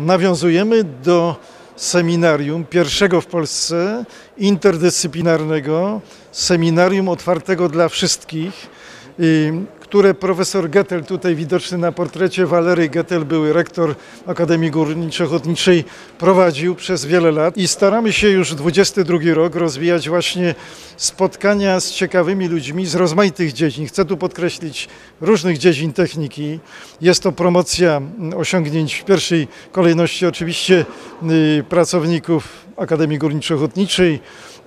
Nawiązujemy do seminarium pierwszego w Polsce interdyscyplinarnego, seminarium otwartego dla wszystkich, które profesor Gettel, tutaj widoczny na portrecie Walery Gettel, były rektor Akademii Górniczo-Ochotniczej, prowadził przez wiele lat i staramy się już 22 rok rozwijać właśnie spotkania z ciekawymi ludźmi z rozmaitych dziedzin. Chcę tu podkreślić różnych dziedzin techniki. Jest to promocja osiągnięć w pierwszej kolejności oczywiście y, pracowników Akademii Górniczo-Ochotniczej,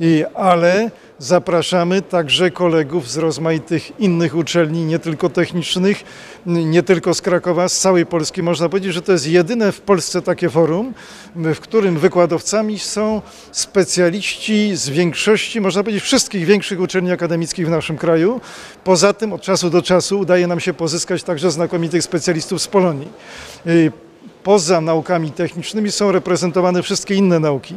y, ale zapraszamy także kolegów z rozmaitych innych uczelni, nie tylko technicznych, nie tylko z Krakowa, z całej Polski. Można powiedzieć, że to jest jedyne w Polsce takie forum, w którym wykładowcami są specjaliści z większości, można powiedzieć, wszystkich większych uczelni akademickich w naszym kraju. Poza tym od czasu do czasu udaje nam się pozyskać także znakomitych specjalistów z Polonii. Y, poza naukami technicznymi są reprezentowane wszystkie inne nauki.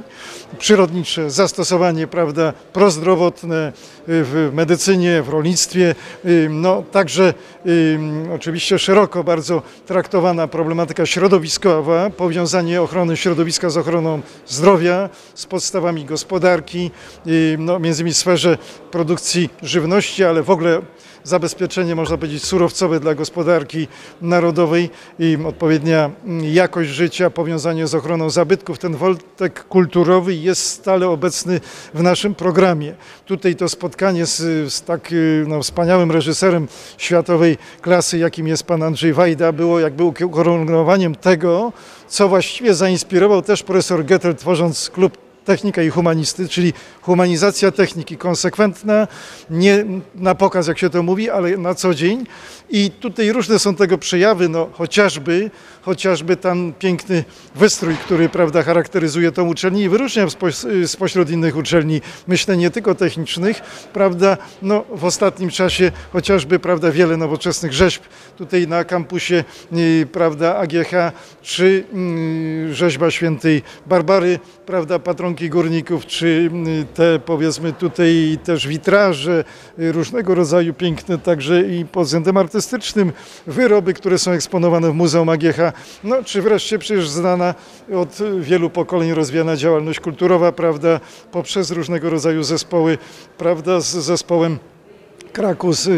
Przyrodnicze, zastosowanie, prawda, prozdrowotne w medycynie, w rolnictwie, y, no także y, oczywiście szeroko bardzo traktowana problematyka środowiskowa, powiązanie ochrony środowiska z ochroną zdrowia, z podstawami gospodarki, y, no między innymi w sferze produkcji żywności, ale w ogóle zabezpieczenie, można powiedzieć, surowcowe dla gospodarki narodowej i odpowiednia jakość życia, powiązanie z ochroną zabytków. Ten wątek kulturowy jest stale obecny w naszym programie. Tutaj to spotkanie z, z tak no, wspaniałym reżyserem światowej klasy, jakim jest pan Andrzej Wajda, było jakby ukoronowaniem tego, co właściwie zainspirował też profesor Gettel, tworząc klub technika i humanisty, czyli humanizacja techniki konsekwentna, nie na pokaz, jak się to mówi, ale na co dzień. I tutaj różne są tego przejawy, no chociażby, chociażby ten piękny wystrój, który prawda, charakteryzuje tą uczelnię i wyróżnia spo, spośród innych uczelni, myślę nie tylko technicznych, prawda, no w ostatnim czasie chociażby, prawda, wiele nowoczesnych rzeźb tutaj na kampusie, y, prawda, AGH, czy mm, rzeźba świętej Barbary, prawda, patronki górników, czy y, te powiedzmy tutaj też witraże, y, różnego rodzaju piękne także i pod względem artystycznym wyroby, które są eksponowane w Muzeum AGH, no czy wreszcie przecież znana od wielu pokoleń rozwijana działalność kulturowa, prawda, poprzez różnego rodzaju zespoły, prawda, z zespołem Krakus,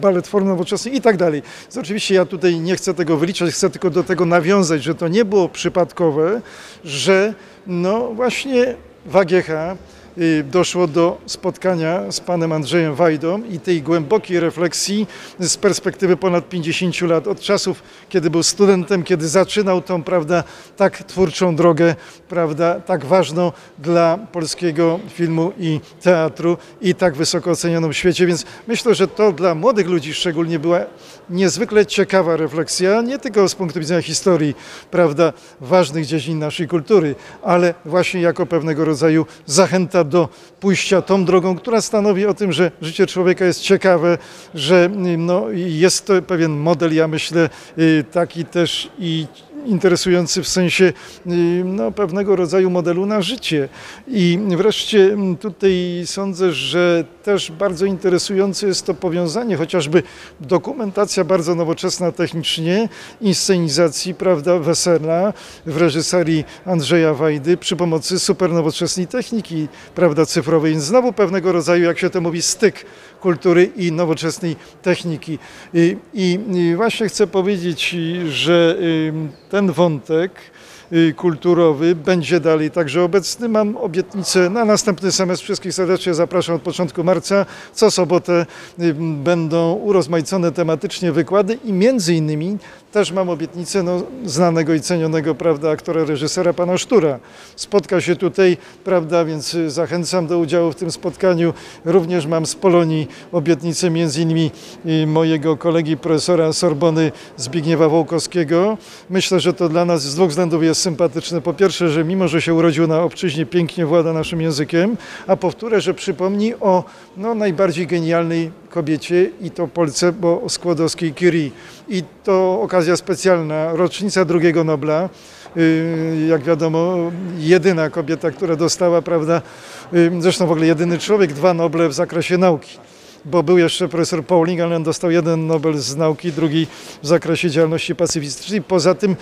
balet form nowoczesnej i tak dalej. Oczywiście ja tutaj nie chcę tego wyliczać, chcę tylko do tego nawiązać, że to nie było przypadkowe, że no właśnie w AGH Y, doszło do spotkania z panem Andrzejem Wajdą i tej głębokiej refleksji z perspektywy ponad 50 lat, od czasów, kiedy był studentem, kiedy zaczynał tą, prawda, tak twórczą drogę, prawda, tak ważną dla polskiego filmu i teatru i tak wysoko ocenioną w świecie, więc myślę, że to dla młodych ludzi szczególnie była niezwykle ciekawa refleksja, nie tylko z punktu widzenia historii, prawda, ważnych dziedzin naszej kultury, ale właśnie jako pewnego rodzaju zachęta do pójścia tą drogą, która stanowi o tym, że życie człowieka jest ciekawe, że no, jest to pewien model, ja myślę, y, taki też i interesujący w sensie y, no, pewnego rodzaju modelu na życie. I wreszcie tutaj sądzę, że też bardzo interesujące jest to powiązanie, chociażby dokumentacja bardzo nowoczesna technicznie, inscenizacji, prawda, wesela w reżyserii Andrzeja Wajdy przy pomocy supernowoczesnej techniki, prawda, cyfrowej. Więc znowu pewnego rodzaju, jak się to mówi, styk kultury i nowoczesnej techniki. I, i, i właśnie chcę powiedzieć, że ten wątek kulturowy będzie dalej także obecny. Mam obietnicę na następny semestr. Wszystkich serdecznie zapraszam od początku marca. Co sobotę y, będą urozmaicone tematycznie wykłady i między innymi też mam obietnicę no, znanego i cenionego prawda, aktora, reżysera pana Sztura. Spotka się tutaj, prawda, więc zachęcam do udziału w tym spotkaniu. Również mam z Polonii obietnicę między innymi mojego kolegi profesora Sorbony Zbigniewa Wołkowskiego. Myślę, że to dla nas z dwóch względów jest sympatyczne. Po pierwsze, że mimo, że się urodził na obczyźnie, pięknie włada naszym językiem, a po wtóre, że przypomni o no, najbardziej genialnej kobiecie i to Polce, bo Skłodowskiej Curie. I to okazja specjalna, rocznica drugiego Nobla. Y, jak wiadomo, jedyna kobieta, która dostała, prawda, y, zresztą w ogóle jedyny człowiek, dwa Noble w zakresie nauki. Bo był jeszcze profesor Pauling, ale on dostał jeden Nobel z nauki, drugi w zakresie działalności pacyfistycznej. Poza tym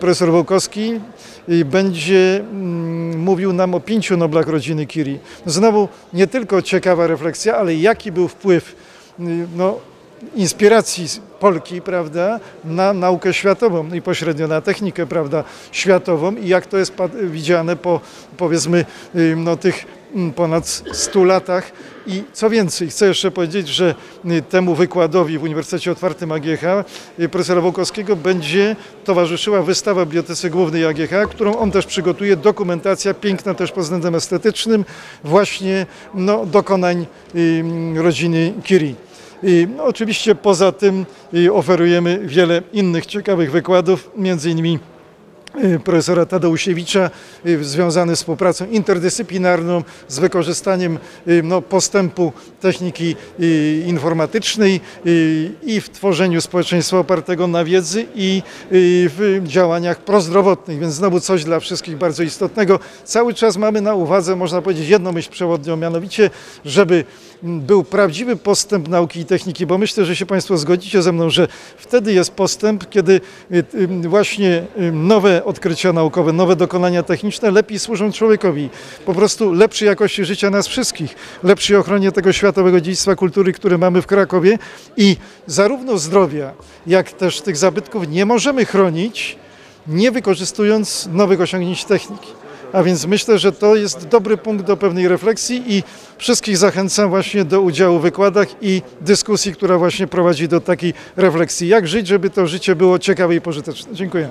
profesor Wołkowski y, będzie mm, mówił nam o pięciu Noblach rodziny Curie. Znowu nie tylko ciekawa refleksja, ale jaki był wpływ y, no, inspiracji Polki, prawda, na naukę światową i pośrednio na technikę, prawda, światową i jak to jest widziane po, powiedzmy, no, tych ponad 100 latach. I co więcej, chcę jeszcze powiedzieć, że y, temu wykładowi w Uniwersytecie Otwartym AGH y, profesora Wołkowskiego będzie towarzyszyła wystawa Bibliotece Głównej AGH, którą on też przygotuje, dokumentacja piękna też pod względem estetycznym, właśnie no, dokonań rodziny Curie. I no, oczywiście poza tym y, oferujemy wiele innych ciekawych wykładów, między innymi profesora Tadeusiewicza y, związany z współpracą interdyscyplinarną, z wykorzystaniem y, no, postępu techniki y, informatycznej y, i w tworzeniu społeczeństwa opartego na wiedzy i y, w działaniach prozdrowotnych, więc znowu coś dla wszystkich bardzo istotnego. Cały czas mamy na uwadze, można powiedzieć, jedną myśl przewodnią, mianowicie, żeby był prawdziwy postęp nauki i techniki, bo myślę, że się Państwo zgodzicie ze mną, że wtedy jest postęp, kiedy y, y, właśnie y, nowe odkrycia naukowe, nowe dokonania techniczne lepiej służą człowiekowi. Po prostu lepszej jakości życia nas wszystkich, lepszej ochronie tego światowego dziedzictwa kultury, które mamy w Krakowie i zarówno zdrowia, jak też tych zabytków nie możemy chronić, nie wykorzystując nowych osiągnięć techniki. A więc myślę, że to jest dobry punkt do pewnej refleksji i wszystkich zachęcam właśnie do udziału w wykładach i dyskusji, która właśnie prowadzi do takiej refleksji. Jak żyć, żeby to życie było ciekawe i pożyteczne. Dziękuję.